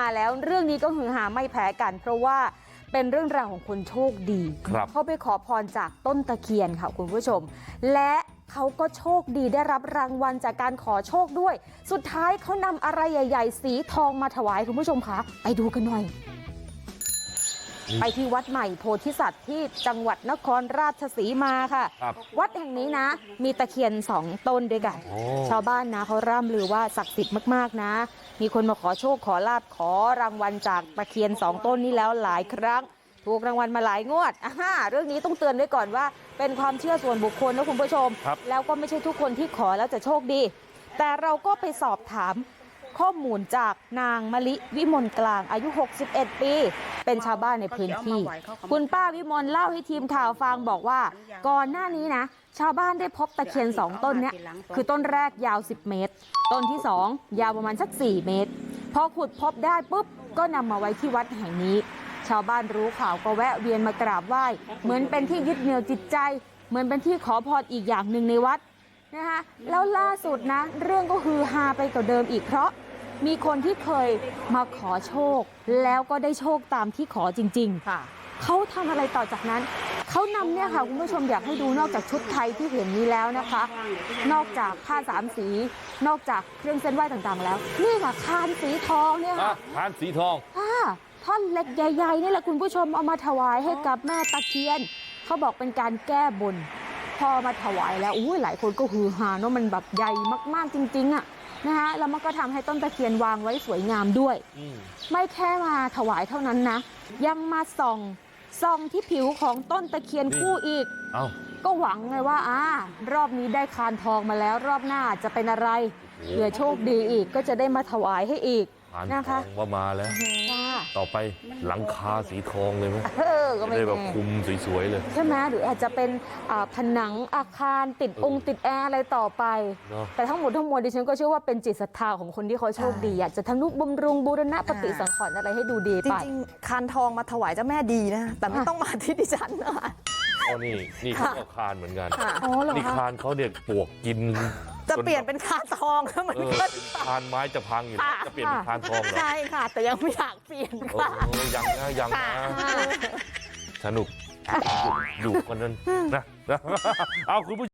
าแล้วเรื่องนี้ก็ฮือฮาไม่แพ้กัน เพราะว่าเป็นเรื่องราวของคนโชคดีครับเขาไปขอพรจากต้นตะเคียนค่ะคุณผู้ชม และเขาก็โชคดีได้รับรางวัลจากการขอโชคด้วย สุดท้ายเขานำอะไรใหญ่ ๆ สีทองมาถวายคุณผู้ชมคะไปดูกันหน่อย ไปที่วัดใหม่โพธิสัตว์ที่จังหวัดนครราชสีมาค่ะครับวัดแห่งนี้นะ มีตะเคียนสองต้นด้วยกันโอ้ชาวบ้านนะเขาร่ำลือว่าศักดิ์สิทธิ์มากๆนะ มีคนมาขอโชคขอลาบขอรางวัลจากตะเคียนสองต้นนี้แล้วหลายครั้ง ถูกรางวัลมาหลายงวดอ่าฮะเรื่องนี้ต้องเตือนไว้ก่อนว่า เป็นความเชื่อส่วนบุคคลนะคุณผู้ชมครับแล้วก็ไม่ใช่ทุกคนที่ขอแล้วจะโชคดี แต่เราก็ไปสอบถามข้อมูลจากนางมะลิวิมลกลางอายุ 61 ปี เป็นชาวบ้านในพื้นที่ คุณป้าวิมลเล่าให้ทีมข่าวฟังบอกว่า ก่อนหน้านี้นะชาวบ้านได้พบตะเคียนสองต้นเนี้ยคือต้นแรกยาว 10 เมตร ต้นที่2ยาวประมาณสัก 4 เมตร พอขุดพบได้ปุ๊บก็นำมาไว้ที่วัดแห่งนี้ ชาวบ้านรู้ข่าวก็แวะเวียนมากราบไหว้ เหมือนเป็นที่ยึดเหนี่ยวจิตใจ เหมือนเป็นที่ขอพรอีกอย่างหนึ่งในวัดนะคะแล้วล่าสุดนะ เรื่องก็คือฮาไปกว่าเดิมอีกเพราะ มีคนที่เคยมาขอโชค แล้วก็ได้โชคตามที่ขอจริงๆค่ะเขาทำอะไรต่อจากนั้นเขานำเนี่ยค่ะคุณผู้ชมอยากให้ดูนอกจากชุดไทยที่เห็นนี้แล้วนะคะ นอกจากผ้าสามสี นอกจากเครื่องเส้นไหว้ต่างๆ แล้ว นี่ค่ะคานสีทองเนี่ยอะค่ะทานสีทองอ่าท่อนเหล็กใหญ่ๆนี่แหละคุณผู้ชมเอามาถวายให้กับแม่ตะเคียนเขาบอกเป็นการแก้บน พอมาถวายแล้วอุ้ยหลายคนก็ฮือฮาเนาะมันแบบใหญ่มากๆจริง ๆอะนะคะแล้วมันก็ทำให้ต้นตะเคียนวางไว้สวยงามด้วยอืมไม่แค่มาถวายเท่านั้นนะ ยังมาส่องส่องที่ผิวของต้นตะเคียนคู่อีกเอ้าก็หวังไงว่าอ่ารอบนี้ได้คานทองมาแล้วรอบหน้าจะเป็นอะไรโอ้โหเผื่อโชคดีอีกก็จะได้มาถวายให้อีก ทานนะทคะองว่ามาแล้วค่ะต่อไปหลังคาสีทองเลยไหมเออก็จะไม่ได้แบบแน่คุมสวยๆเลย ใช่ไหมหรืออาจจะเป็นอ่าผนังอาคารติดองค์ติดแอร์อะไรต่อไปเนาะแต่ทั้งหมดทั้งมวลดิฉันก็เชื่อว่าเป็นจิตศรัทธาของคนที่เขาโชคดีอยากจะทำนุบำรุงบูรณะปฏิสังขรณ์อะไรให้ดูดีจไปริงๆคานทองมาถวายเจ้าแม่ดีนะ แต่ไม่ค่ะต้องมาที่ดิฉันนะอ๋อนี่นี่เขาก็คานเหมือนกันค่ะอ๋อเหรอนี่คะคานเขาเนี่ยปลวกกิน จะจเปลี่ยนเป็นคานทองเหมือนเออกันคานไม้จะพังอยู่แล้วค่ะจะเปลี่ยนเป็นคานทองเหรอใช่ค่ะ แต่ยังไม่อยากเปลี่ยนโอ้ค่ะยังนะยังนะค่ะสนุกดูคนนั้นนะนะเอาคุณผู้